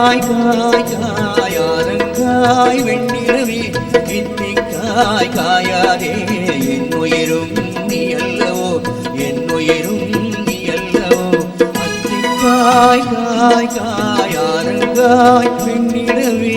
காய் காய் காயாரங்காய் வெண்ணிலவே இத்திக்காய் காயாதே என் உயிரும் நீ அல்லவோ என் உயிரும் நீ அல்லவோ. அத்திக்காய் காய் காயாரங்காய் வெண்ணிலவே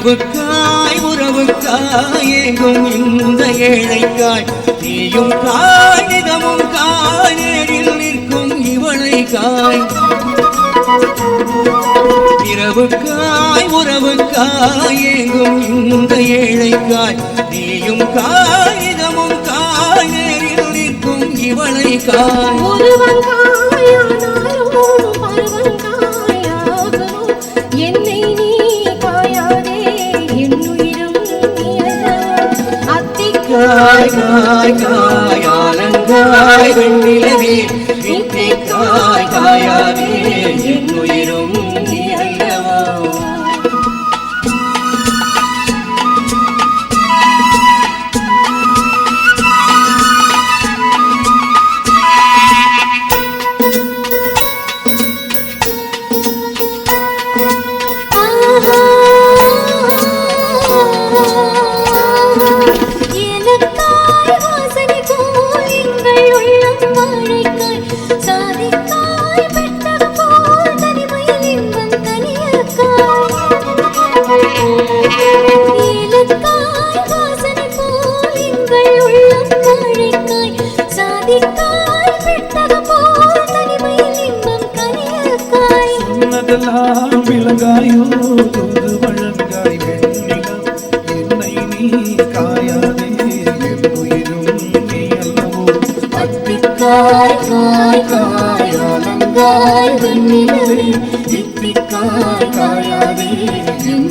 இரவுக்காய் உறவுக்காய் எங்கும் இந்த ஏழைக்காய். நீயும் காகிதமும் காணேரில் நிற்கும் இவளை காய் இரவுக்காய் உறவுக்காய் எங்கும் இந்த ஏழைக்காய். நீயும் காகிதமும் காணேரில் நிற்கும் இவளை காய் காய் காய் காய் ஆனந்தாய் வெண்ணிலவே. இத்தி காய் காயாதே விலங்காயோ தூது வழங்காய் வெண்ணிலம் என்னை நீ காயாதே என் உயிரும் நீ அல்லவோ. அத்திக்காய் காய் காய் இத்திக்காய் காயாதே என்